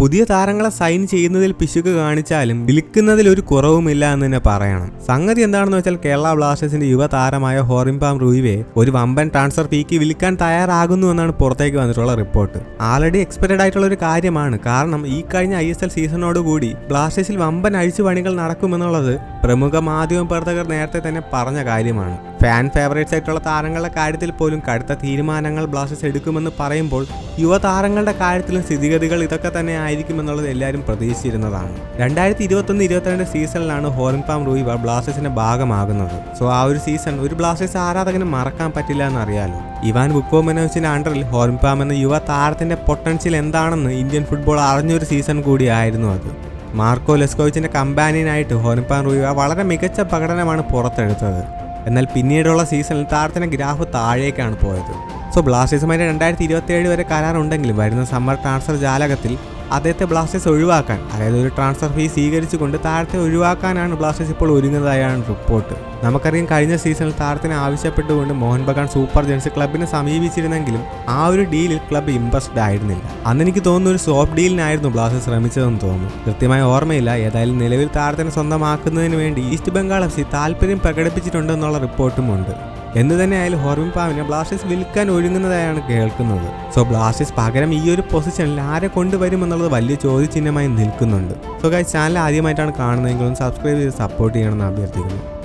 പുതിയ താരങ്ങളെ സൈൻ ചെയ്യുന്നതിൽ പിശുക്ക് കാണിച്ചാലും വിൽക്കുന്നതിൽ ഒരു കുറവുമില്ല എന്ന് തന്നെ പറയണം. സംഗതി എന്താണെന്ന് വെച്ചാൽ കേരള ബ്ലാസ്റ്റേഴ്സിന്റെ യുവതാരമായ ഹോറിംപാം റൂയിവെ ഒരു വമ്പൻ ട്രാൻസ്ഫർ ഫീക്ക് വിൽക്കാൻ തയ്യാറാകുന്നു എന്നാണ് പുറത്തേക്ക് വന്നിട്ടുള്ള റിപ്പോർട്ട് ആൾറെഡി എക്സ്പെക്റ്റഡ് ആയിട്ടുള്ള ഒരു കാര്യമാണ്. കാരണം ഈ കഴിഞ്ഞ ഐ എസ് എൽ സീസണോടുകൂടി ബ്ലാസ്റ്റേഴ്സിൽ വമ്പൻ അഴിച്ചുപണികൾ നടക്കുമെന്നുള്ളത് പ്രമുഖ മാധ്യമ പ്രവർത്തകർ നേരത്തെ തന്നെ പറഞ്ഞ കാര്യമാണ്. ഫാൻ ഫേവറേറ്റ്സ് ആയിട്ടുള്ള താരങ്ങളുടെ കാര്യത്തിൽ പോലും കടുത്ത തീരുമാനങ്ങൾ ബ്ലാസ്റ്റേഴ്സ് എടുക്കുമെന്ന് പറയുമ്പോൾ യുവതാരങ്ങളുടെ കാര്യത്തിലും സ്ഥിതിഗതികൾ ഇതൊക്കെ തന്നെ ആയിരിക്കുമെന്നുള്ളത് എല്ലാവരും പ്രതീക്ഷിച്ചിരുന്നതാണ്. രണ്ടായിരത്തി ഇരുപത്തൊന്ന് ഇരുപത്തിരണ്ട് സീസണിലാണ് ഹോറിൻപാം റൂയി ബ്ലാസ്റ്റേഴ്സിന്റെ ഭാഗമാകുന്നത്. സോ ആ ഒരു സീസൺ ഒരു ബ്ലാസ്റ്റേഴ്സ് ആരാധകന് മറക്കാൻ പറ്റില്ല എന്നറിയാലോ. ഇവാൻ ബുക്കോമനോവിച്ചിന്റെ അണ്ടറിൽ ഹോറിൻപാം എന്ന യുവ താരത്തിന്റെ പൊട്ടൻഷ്യൽ എന്താണെന്ന് ഇന്ത്യൻ ഫുട്ബോൾ അറിഞ്ഞൊരു സീസൺ കൂടിയായിരുന്നു അത്. മാർക്കോ ലെസ്കോവിച്ചിന്റെ കമ്പാനിയനായിട്ട് ഹോറിൻപാം റൂയിവ വളരെ മികച്ച പ്രകടനമാണ് പുറത്തെടുത്തത്. എന്നാൽ പിന്നീടുള്ള സീസണിൽ താരത്തിന്റെ ഗ്രാഫ് താഴേക്കാണ് പോയത്. സോ ബ്ലാസ്റ്റേഴ്സുമായി രണ്ടായിരത്തി ഇരുപത്തി ഏഴ് വരെ കരാറുണ്ടെങ്കിലും വരുന്ന സമ്മർ ട്രാൻസ്ഫർ ജാലകത്തിൽ അദ്ദേഹത്തെ ബ്ലാസ്റ്റേഴ്സ് ഒഴിവാക്കാൻ അതായത് ഒരു ട്രാൻസ്ഫർ ഫീ സ്വീകരിച്ചുകൊണ്ട് താരത്തെ ഒഴിവാക്കാനാണ് ബ്ലാസ്റ്റേഴ്സ് ഇപ്പോൾ ഒരുങ്ങുന്നതായാണ് റിപ്പോർട്ട്. നമുക്കറിയാം കഴിഞ്ഞ സീസണിൽ താരത്തിനെ ആവശ്യപ്പെട്ടുകൊണ്ട് മോഹൻ ബഗാൻ സൂപ്പർ ജെൻസ് ക്ലബിനെ സമീപിച്ചിരുന്നെങ്കിലും ആ ഒരു ഡീലിൽ ക്ലബ്ബ് ഇമ്പ്രസ്ഡ് ആയിരുന്നില്ല. അന്ന് എനിക്ക് തോന്നുന്നു ഒരു സോഫ്റ്റ് ഡീലിനായിരുന്നു ബ്ലാസ്റ്റേഴ്സ് ശ്രമിച്ചതെന്ന് തോന്നുന്നു. കൃത്യമായ ഓർമ്മയില്ല ഏതായാലും നിലവിൽ താരത്തിനെ സ്വന്തമാക്കുന്നതിന് വേണ്ടി ഈസ്റ്റ് ബംഗാൾ എഫ് സി താല്പര്യം പ്രകടിപ്പിച്ചിട്ടുണ്ടെന്നുള്ള റിപ്പോർട്ടുമുണ്ട്. എന്ന് തന്നെ ആയാലും ഹോർമിൻ പാവിനെ ബ്ലാസ്റ്റേഴ്സ് വിൽക്കാൻ ഒഴുങ്ങുന്നതായാണ് കേൾക്കുന്നത്. സോ ബ്ലാസ്റ്റേഴ്സ് പകരം ഈ ഒരു പൊസിഷനിൽ ആരെ കൊണ്ടുവരും എന്നുള്ളത് വലിയ ചോദ്യചിഹ്നമായി നിൽക്കുന്നുണ്ട്. സോ ഗൈസ് ചാനൽ ആദ്യമായിട്ടാണ് കാണുന്നതെങ്കിലും സബ്സ്ക്രൈബ് ചെയ്ത് സപ്പോർട്ട് ചെയ്യണമെന്ന് അഭ്യർത്ഥിക്കുന്നു.